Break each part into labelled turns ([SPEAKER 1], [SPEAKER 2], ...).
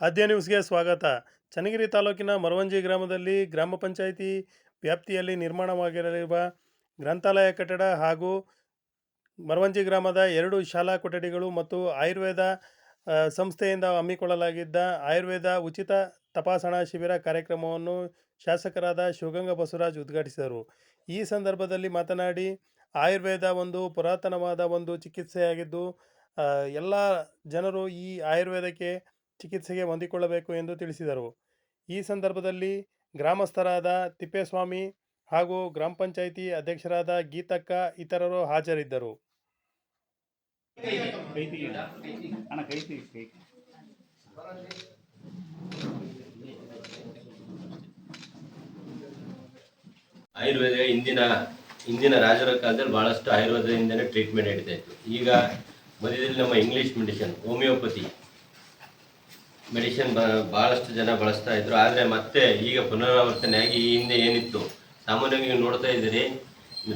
[SPEAKER 1] ಆದ್ಯ ನ್ಯೂಸ್ಗೆ ಸ್ವಾಗತ. ಚನ್ನಗಿರಿ ತಾಲೂಕಿನ ಮರವಂಜಿ ಗ್ರಾಮದಲ್ಲಿ ಗ್ರಾಮ ಪಂಚಾಯಿತಿ ವ್ಯಾಪ್ತಿಯಲ್ಲಿ ನಿರ್ಮಾಣವಾಗಿರಲಿರುವ ಗ್ರಂಥಾಲಯ ಕಟ್ಟಡ ಹಾಗೂ ಮರವಂಜಿ ಗ್ರಾಮದ ಎರಡು ಶಾಲಾ ಕೊಠಡಿಗಳು ಮತ್ತು ಆಯುರ್ವೇದ ಸಂಸ್ಥೆಯಿಂದ ಹಮ್ಮಿಕೊಳ್ಳಲಾಗಿದ್ದ ಆಯುರ್ವೇದ ಉಚಿತ ತಪಾಸಣಾ ಶಿಬಿರ ಕಾರ್ಯಕ್ರಮವನ್ನು ಶಾಸಕರಾದ ಶಿವಗಂಗ ಬಸವರಾಜ್ ಉದ್ಘಾಟಿಸಿದರು. ಈ ಸಂದರ್ಭದಲ್ಲಿ ಮಾತನಾಡಿ, ಆಯುರ್ವೇದ ಒಂದು ಪುರಾತನವಾದ ಒಂದು ಚಿಕಿತ್ಸೆಯಾಗಿದ್ದು ಎಲ್ಲ ಜನರು ಈ ಆಯುರ್ವೇದಕ್ಕೆ ಚಿಕಿತ್ಸೆಗೆ ಹೊಂದಿಕೊಳ್ಳಬೇಕು ಎಂದು ತಿಳಿಸಿದರು. ಈ ಸಂದರ್ಭದಲ್ಲಿ ಗ್ರಾಮಸ್ಥರಾದ ತಿಪ್ಪೇಸ್ವಾಮಿ ಹಾಗೂ ಗ್ರಾಮ ಪಂಚಾಯಿತಿ ಅಧ್ಯಕ್ಷರಾದ ಗೀತಕ್ಕ ಇತರರು ಹಾಜರಿದ್ದರು.
[SPEAKER 2] ಆಯುರ್ವೇದ ಇಂದಿನ ಇಂದಿನ ರಾಜರ ಕಾಲದಲ್ಲಿ ಬಹಳಷ್ಟು ಆಯುರ್ವೇದದಿಂದನೇ ಟ್ರೀಟ್ಮೆಂಟ್ ನಡೀತಾ ಇತ್ತು. ಈಗ ಮಧ್ಯದಲ್ಲಿ ನಮ್ಮ ಇಂಗ್ಲೀಷ್ ಮೆಡಿಸಿನ್ ಹೋಮಿಯೋಪತಿ ಮೆಡಿಸಿನ್ ಬ ಭಾಳಷ್ಟು ಜನ ಬಳಸ್ತಾ ಇದ್ರು. ಆದರೆ ಮತ್ತೆ ಈಗ ಪುನರಾವರ್ತನೆಯಾಗಿ ಈ ಹಿಂದೆ ಏನಿತ್ತು? ಸಾಮಾನ್ಯವಾಗಿ ನೋಡ್ತಾ ಇದ್ದೀರಿ.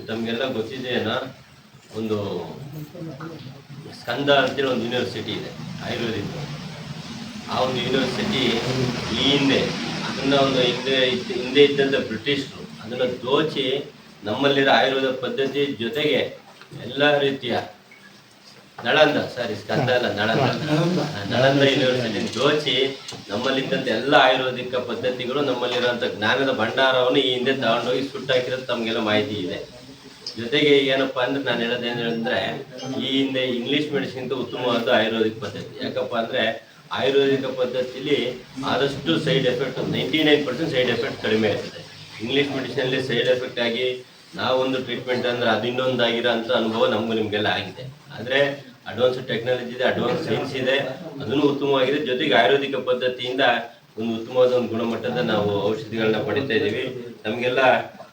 [SPEAKER 2] ತಮಗೆಲ್ಲ ಗೊತ್ತಿದೆಯೇನೋ? ಒಂದು ಸ್ಕಂದ ಅಂತೇಳಿ ಒಂದು ಯೂನಿವರ್ಸಿಟಿ ಇದೆ ಆಯುರ್ವೇದಿಕ್ ಆ ಒಂದು ಯೂನಿವರ್ಸಿಟಿ ಈ ಹಿಂದೆ, ಅದನ್ನು ಒಂದು ಹಿಂದೆ ಇತ್ತು ಹಿಂದೆ ಇದ್ದಂಥ ಬ್ರಿಟಿಷರು ಅದನ್ನು ದೋಚಿ ನಮ್ಮಲ್ಲಿರೋ ಆಯುರ್ವೇದ ಪದ್ಧತಿ ಜೊತೆಗೆ ಎಲ್ಲ ರೀತಿಯ ನಳಂದ ಸಾರಿ ಸ್ಕಂದ ಅಲ್ಲ ನಳಂದ. ನಳಂದ. ಯೂನಿವರ್ಸಿಟಿ ಜೋಚಿ ನಮ್ಮಲ್ಲಿದ್ದಂಥ ಎಲ್ಲ ಆಯುರ್ವೇದಿಕ ಪದ್ಧತಿಗಳು ನಮ್ಮಲ್ಲಿರುವಂಥ ಜ್ಞಾನದ ಭಂಡಾರವನ್ನು ಈ ಹಿಂದೆ ತಗೊಂಡೋಗಿ ಸುಟ್ಟಾಕಿರೋದು ತಮಗೆಲ್ಲ ಮಾಹಿತಿ ಇದೆ. ಜೊತೆಗೆ ಏನಪ್ಪಾ ಅಂದ್ರೆ ನಾನು ಹೇಳೋದೇನಂದ್ರೆ ಈ ಹಿಂದೆ ಇಂಗ್ಲಿಷ್ ಮೆಡಿಸಿನ್ ಉತ್ತಮವಾದ ಆಯುರ್ವೇದಿಕ್ ಪದ್ಧತಿ. ಯಾಕಪ್ಪ ಅಂದ್ರೆ ಆಯುರ್ವೇದಿಕ ಪದ್ಧತಿಲಿ ಆದಷ್ಟು side effect ninety nine percent side effect ಕಡಿಮೆ ಇರ್ತದೆ. ಇಂಗ್ಲಿಷ್ ಮೆಡಿಸಿನಲ್ಲಿ ಸೈಡ್ ಎಫೆಕ್ಟ್ ಆಗಿ ನಾವೊಂದು ಟ್ರೀಟ್ಮೆಂಟ್ ಅಂದ್ರೆ ಅದು ಇನ್ನೊಂದು ಅಂತ ಅನುಭವ ನಮಗೂ ನಿಮಗೆಲ್ಲ ಆಗಿದೆ. ಆದರೆ ಅಡ್ವಾನ್ಸ್ ಟೆಕ್ನಾಲಜಿ ಇದೆ ಅಡ್ವಾನ್ಸ್ ಸೈನ್ಸ್ ಇದೆ, ಅದನ್ನು ಉತ್ತಮವಾಗಿದೆ. ಜೊತೆಗೆ ಆಯುರ್ವೇದಿಕ ಪದ್ಧತಿಯಿಂದ ಒಂದು ಉತ್ತಮವಾದ ಒಂದು ಗುಣಮಟ್ಟದ ನಾವು ಔಷಧಿಗಳನ್ನ ಪಡಿತಾ ಇದ್ದೀವಿ. ನಮಗೆಲ್ಲ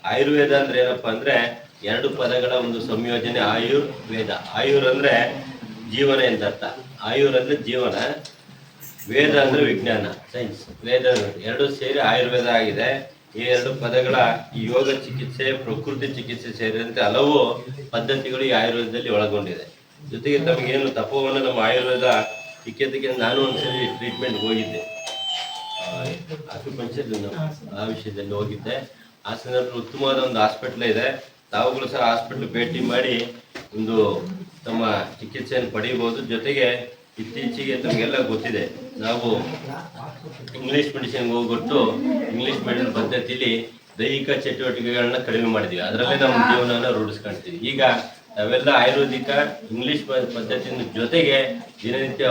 [SPEAKER 2] ಆಯುರ್ವೇದ ಅಂದ್ರೆ ಏನಪ್ಪಾ ಅಂದ್ರೆ ಎರಡು ಪದಗಳ ಒಂದು ಸಂಯೋಜನೆ ಆಯುರ್ವೇದ. ಆಯುರ್ ಅಂದ್ರೆ ಜೀವನ ಎಂದರ್ಥ. ಆಯುರ್ ಅಂದ್ರೆ ಜೀವನ. ವೇದ ಅಂದ್ರೆ ವಿಜ್ಞಾನ. ಸೈನ್ಸ್ ವೇದ ಎರಡು ಸೇರಿ ಆಯುರ್ವೇದ ಆಗಿದೆ. ಈ ಎರಡು ಪದಗಳ ಯೋಗ ಚಿಕಿತ್ಸೆ, ಪ್ರಕೃತಿ ಚಿಕಿತ್ಸೆ ಸೇರಿದಂತೆ ಹಲವು ಪದ್ಧತಿಗಳು ಈ ಆಯುರ್ವೇದದಲ್ಲಿ ಒಳಗೊಂಡಿದೆ. ಜೊತೆಗೆ ತಮಗೇನು ತಪೋವನ್ನು ನಮ್ಮ ಆಯುರ್ವೇದ ಚಿಕಿತ್ಸೆಗೆ ನಾನು ಒಂದ್ಸರಿ ಟ್ರೀಟ್ಮೆಂಟ್ ಹೋಗಿದ್ದೆ. ಆಕ್ಯುಪಂಚರ್ ಆ ವಿಷಯದಲ್ಲಿ ಹೋಗಿದ್ದೆ. ಆ ಸಂದರ್ಭದಲ್ಲಿ ಉತ್ತಮವಾದ ಒಂದು ಹಾಸ್ಪಿಟ್ಲ್ ಇದೆ. ತಾವುಗಳು ಸಹ ಹಾಸ್ಪಿಟ್ಲ್ ಭೇಟಿ ಮಾಡಿ ಒಂದು ತಮ್ಮ ಚಿಕಿತ್ಸೆಯನ್ನು ಪಡೆಯಬಹುದು. ಜೊತೆಗೆ ಇತ್ತೀಚೆಗೆ ತಮಗೆಲ್ಲ ಗೊತ್ತಿದೆ. ನಾವು ಇಂಗ್ಲಿಷ್ ಮೆಡಿಸಿನ್ಗೆ ಹೋಗ್ಬಿಟ್ಟು ಇಂಗ್ಲಿಷ್ ಮೆಡಿಸಿನ್ ಪದ್ಧತಿಲಿ ದೈಹಿಕ ಚಟುವಟಿಕೆಗಳನ್ನ ಕಡಿಮೆ ಮಾಡಿದ್ವಿ. ಅದರಲ್ಲೇ ನಮ್ಮ ಜೀವನನ ರೂಢಿಸ್ಕೊಳ್ತೀವಿ ಈಗ ನಾವೆಲ್ಲ ಆಯುರ್ವೇದಿಕ, ಇಂಗ್ಲಿಷ್ ಪದ್ಧತಿಯ ಜೊತೆಗೆ ದಿನನಿತ್ಯ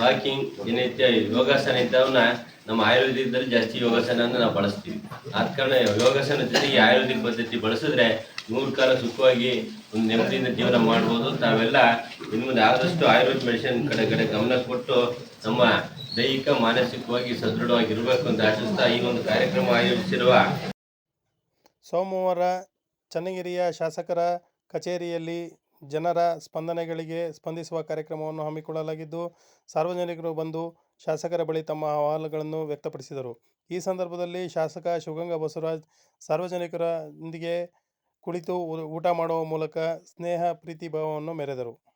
[SPEAKER 2] ವಾಕಿಂಗ್ ದಿನನಿತ್ಯ ಯೋಗಾಸನ ಇಂಥವನ್ನ ನಮ್ಮ ಆಯುರ್ವೇದಿಕದಲ್ಲಿ ಜಾಸ್ತಿ ಯೋಗಾಸನ ನಾವು ಬಳಸ್ತೀವಿ. ಆದ ಕಾರಣ ಯೋಗಾಸನ ಜೊತೆಗೆ ಆಯುರ್ವೇದಿಕ್ ಪದ್ಧತಿ ಬಳಸಿದ್ರೆ ನೂರು ಕಾಲ ಸುಖವಾಗಿ ಒಂದು ನೆಮ್ಮದಿಯಿಂದ ಜೀವನ ಮಾಡ್ಬೋದು. ತಾವೆಲ್ಲ ಇನ್ನು ಮುಂದೆ ಆದಷ್ಟು ಆಯುರ್ವೇದ ಮೆಡಿಸಿನ್ ಕಡೆ ಕಡೆ ಗಮನ ಕೊಟ್ಟು ನಮ್ಮ ದೈಹಿಕ, ಮಾನಸಿಕವಾಗಿ ಸದೃಢವಾಗಿರಬೇಕು ಅಂತ ಆಶಿಸ್ತಾ ಈ ಒಂದು ಕಾರ್ಯಕ್ರಮ ಆಯೋಜಿಸಿರುವ
[SPEAKER 1] ಸೋಮವಾರ ಚನ್ನಗಿರಿಯ ಶಾಸಕರ ಕಚೇರಿಯಲ್ಲಿ ಜನರ ಸ್ಪಂದನೆಗಳಿಗೆ ಸ್ಪಂದಿಸುವ ಕಾರ್ಯಕ್ರಮವನ್ನು ಹಮ್ಮಿಕೊಳ್ಳಲಾಗಿದ್ದು, ಸಾರ್ವಜನಿಕರು ಬಂದು ಶಾಸಕರ ಬಳಿ ತಮ್ಮ ಅಹವಾಲುಗಳನ್ನು ವ್ಯಕ್ತಪಡಿಸಿದರು. ಈ ಸಂದರ್ಭದಲ್ಲಿ ಶಾಸಕ ಶಿವಗಂಗ ಬಸವರಾಜ್ ಸಾರ್ವಜನಿಕರೊಂದಿಗೆ ಕುಳಿತು ಊಟ ಮಾಡುವ ಮೂಲಕ ಸ್ನೇಹ, ಪ್ರೀತಿ, ಭಾವವನ್ನು ಮೆರೆದರು.